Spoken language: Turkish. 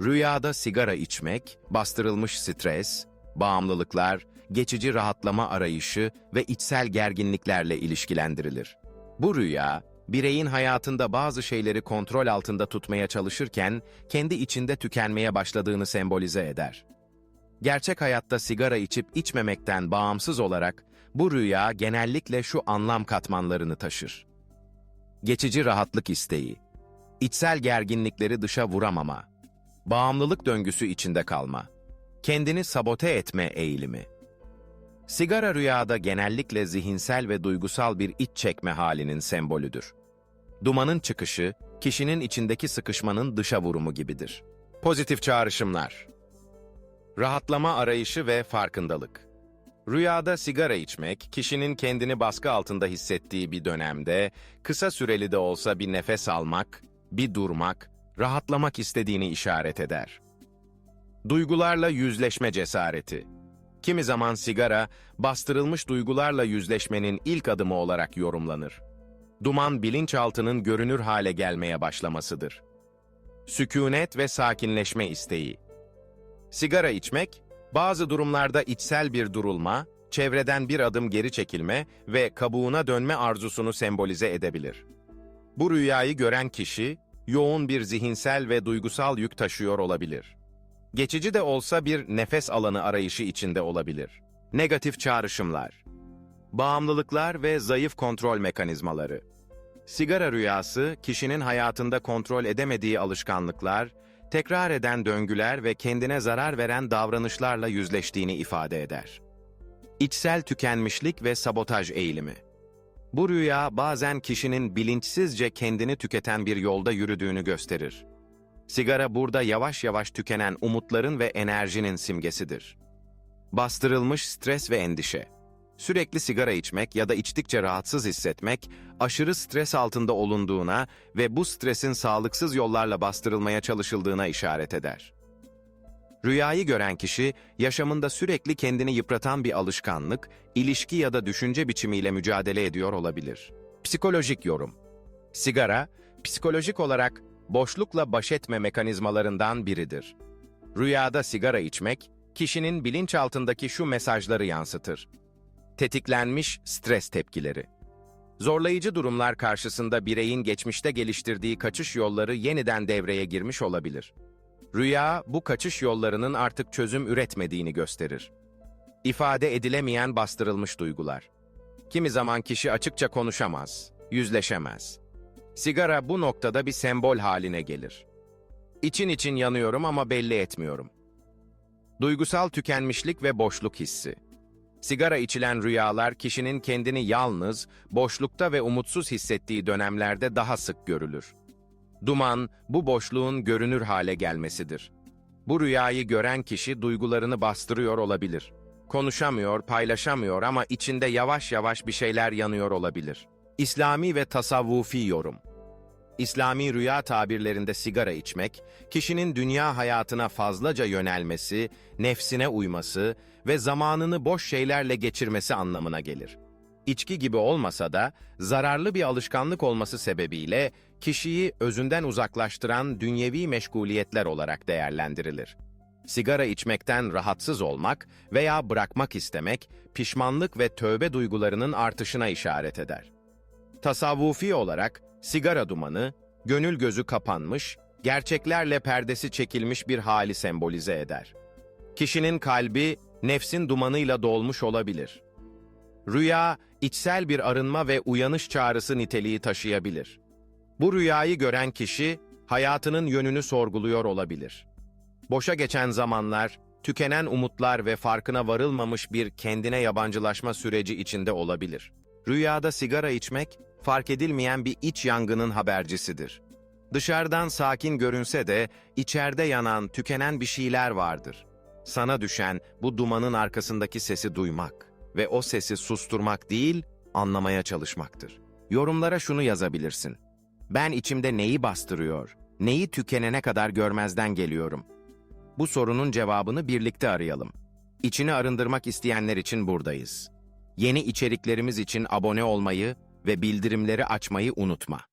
Rüyada sigara içmek, bastırılmış stres, bağımlılıklar, geçici rahatlama arayışı ve içsel gerginliklerle ilişkilendirilir. Bu rüya, bireyin hayatında bazı şeyleri kontrol altında tutmaya çalışırken kendi içinde tükenmeye başladığını sembolize eder. Gerçek hayatta sigara içip içmemekten bağımsız olarak bu rüya genellikle şu anlam katmanlarını taşır. Geçici rahatlık isteği, içsel gerginlikleri dışa vuramama, bağımlılık döngüsü içinde kalma, kendini sabote etme eğilimi. Sigara rüyada genellikle zihinsel ve duygusal bir iç çekme halinin sembolüdür. Dumanın çıkışı, kişinin içindeki sıkışmanın dışa vurumu gibidir. Pozitif çağrışımlar Rahatlama arayışı ve farkındalık Rüyada sigara içmek, kişinin kendini baskı altında hissettiği bir dönemde, kısa süreli de olsa bir nefes almak, bir durmak, rahatlamak istediğini işaret eder. Duygularla yüzleşme cesareti Kimi zaman sigara, bastırılmış duygularla yüzleşmenin ilk adımı olarak yorumlanır. Duman bilinçaltının görünür hale gelmeye başlamasıdır. Sükunet ve sakinleşme isteği Sigara içmek, bazı durumlarda içsel bir durulma, çevreden bir adım geri çekilme ve kabuğuna dönme arzusunu sembolize edebilir. Bu rüyayı gören kişi, yoğun bir zihinsel ve duygusal yük taşıyor olabilir. Geçici de olsa bir nefes alanı arayışı içinde olabilir. Negatif çağrışımlar, bağımlılıklar ve zayıf kontrol mekanizmaları. Sigara rüyası, kişinin hayatında kontrol edemediği alışkanlıklar, tekrar eden döngüler ve kendine zarar veren davranışlarla yüzleştiğini ifade eder. İçsel tükenmişlik ve sabotaj eğilimi. Bu rüya bazen kişinin bilinçsizce kendini tüketen bir yolda yürüdüğünü gösterir. Sigara burada yavaş yavaş tükenen umutların ve enerjinin simgesidir. Bastırılmış stres ve endişe. Sürekli sigara içmek ya da içtikçe rahatsız hissetmek, aşırı stres altında olunduğuna ve bu stresin sağlıksız yollarla bastırılmaya çalışıldığına işaret eder. Rüyayı gören kişi, yaşamında sürekli kendini yıpratan bir alışkanlık, ilişki ya da düşünce biçimiyle mücadele ediyor olabilir. Psikolojik yorum Sigara, psikolojik olarak boşlukla baş etme mekanizmalarından biridir. Rüyada sigara içmek, kişinin bilinçaltındaki şu mesajları yansıtır. Tetiklenmiş stres tepkileri. Zorlayıcı durumlar karşısında bireyin geçmişte geliştirdiği kaçış yolları yeniden devreye girmiş olabilir. Rüya, bu kaçış yollarının artık çözüm üretmediğini gösterir. İfade edilemeyen bastırılmış duygular. Kimi zaman kişi açıkça konuşamaz, yüzleşemez. Sigara bu noktada bir sembol haline gelir. İçin için yanıyorum ama belli etmiyorum. Duygusal tükenmişlik ve boşluk hissi. Sigara içilen rüyalar kişinin kendini yalnız, boşlukta ve umutsuz hissettiği dönemlerde daha sık görülür. Duman, bu boşluğun görünür hale gelmesidir. Bu rüyayı gören kişi duygularını bastırıyor olabilir. Konuşamıyor, paylaşamıyor ama içinde yavaş yavaş bir şeyler yanıyor olabilir. İslami ve tasavvufi yorum İslami rüya tabirlerinde sigara içmek, kişinin dünya hayatına fazlaca yönelmesi, nefsine uyması ve zamanını boş şeylerle geçirmesi anlamına gelir. İçki gibi olmasa da zararlı bir alışkanlık olması sebebiyle kişiyi özünden uzaklaştıran dünyevi meşguliyetler olarak değerlendirilir. Sigara içmekten rahatsız olmak veya bırakmak istemek, pişmanlık ve tövbe duygularının artışına işaret eder. Tasavvufi olarak sigara dumanı, gönül gözü kapanmış, gerçeklerle perdesi çekilmiş bir hali sembolize eder. Kişinin kalbi nefsin dumanıyla dolmuş olabilir. Rüya, içsel bir arınma ve uyanış çağrısı niteliği taşıyabilir. Bu rüyayı gören kişi, hayatının yönünü sorguluyor olabilir. Boşa geçen zamanlar, tükenen umutlar ve farkına varılmamış bir kendine yabancılaşma süreci içinde olabilir. Rüyada sigara içmek, fark edilmeyen bir iç yangının habercisidir. Dışarıdan sakin görünse de içeride yanan, tükenen bir şeyler vardır. Sana düşen bu dumanın arkasındaki sesi duymak ve o sesi susturmak değil, anlamaya çalışmaktır. Yorumlara şunu yazabilirsin. Ben içimde neyi bastırıyor, neyi tükenene kadar görmezden geliyorum? Bu sorunun cevabını birlikte arayalım. İçini arındırmak isteyenler için buradayız. Yeni içeriklerimiz için abone olmayı ve bildirimleri açmayı unutma.